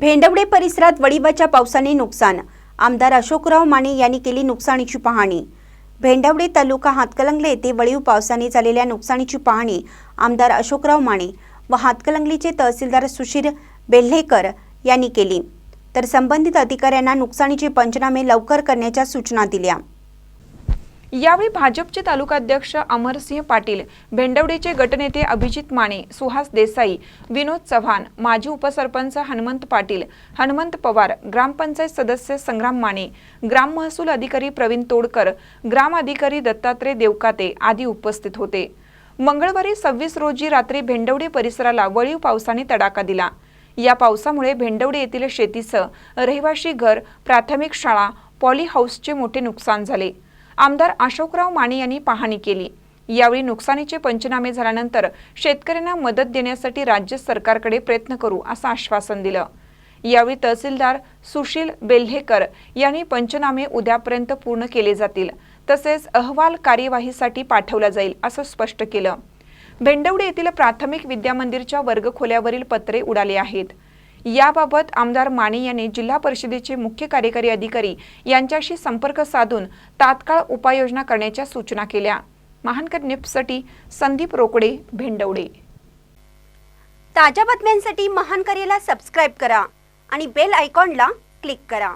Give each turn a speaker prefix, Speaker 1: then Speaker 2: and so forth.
Speaker 1: भेंडवडे परिसरात वडिवाच्या पावसाने नुकसान. आमदार अशोकराव माने यांनी केली नुकसानीची पाहणी. भेंडवडे तालुका हातकलंगले येथे वळीव पावसाने झालेल्या नुकसानीची पाहणी आमदार अशोकराव माने व हातकलंगलीचे तहसीलदार सुशीर बेल्हेकर यांनी केली. तर संबंधित अधिकाऱ्यांना नुकसानीचे पंचनामे लवकर करण्याच्या सूचना दिल्या.
Speaker 2: यावेळी भाजपचे तालुकाध्यक्ष अमरसिंह पाटील भेंडवडीचे गटनेते अभिजित माने सुहास देसाई विनोद चव्हाण माजी उपसरपंच हनुमंत पाटील हनुमंत पवार ग्रामपंचायत सदस्य संग्राम माने ग्राम महसूल अधिकारी प्रवीण तोडकर ग्राम अधिकारी दत्तात्रय देवकाते आदी उपस्थित होते. मंगळवारी सव्वीस रोजी रात्री भेंडवडी परिसराला वळीव पावसाने तडाखा दिला. या पावसामुळे भेंडवडी येथील शेतीसह रहिवाशी घर प्राथमिक शाळा पॉली हाऊसचे मोठे नुकसान झाले. आमदार अशोकराव माने यांनी पाहणी केली. यावेळी नुकसानीचे पंचनामे झाल्यानंतर शेतकऱ्यांना मदत देण्यासाठी राज्य सरकारकडे प्रयत्न करू असं आश्वासन दिलं. यावेळी तहसीलदार सुशील बेल्हेकर यांनी पंचनामे उद्यापर्यंत पूर्ण केले जातील. तसेच अहवाल कार्यवाहीसाठी पाठवला जाईल असं स्पष्ट केलं. भेंडवडे येथील प्राथमिक विद्यामंदिरच्या वर्गखोल्यावरील पत्रे उडाले आहेत. याबाबत आमदार माने यांनी जिल्हा परिषदेचे मुख्य कार्यकारी अधिकारी यांच्याशी संपर्क साधून तात्काळ उपाययोजना करण्याच्या सूचना केल्या. महानकर निप्ससाठी संदीप रोकडे भेंडवडे.
Speaker 1: ताज्या बातम्यांसाठी महानकरेला सबस्क्राईब करा आणि बेल आयकॉनला क्लिक करा.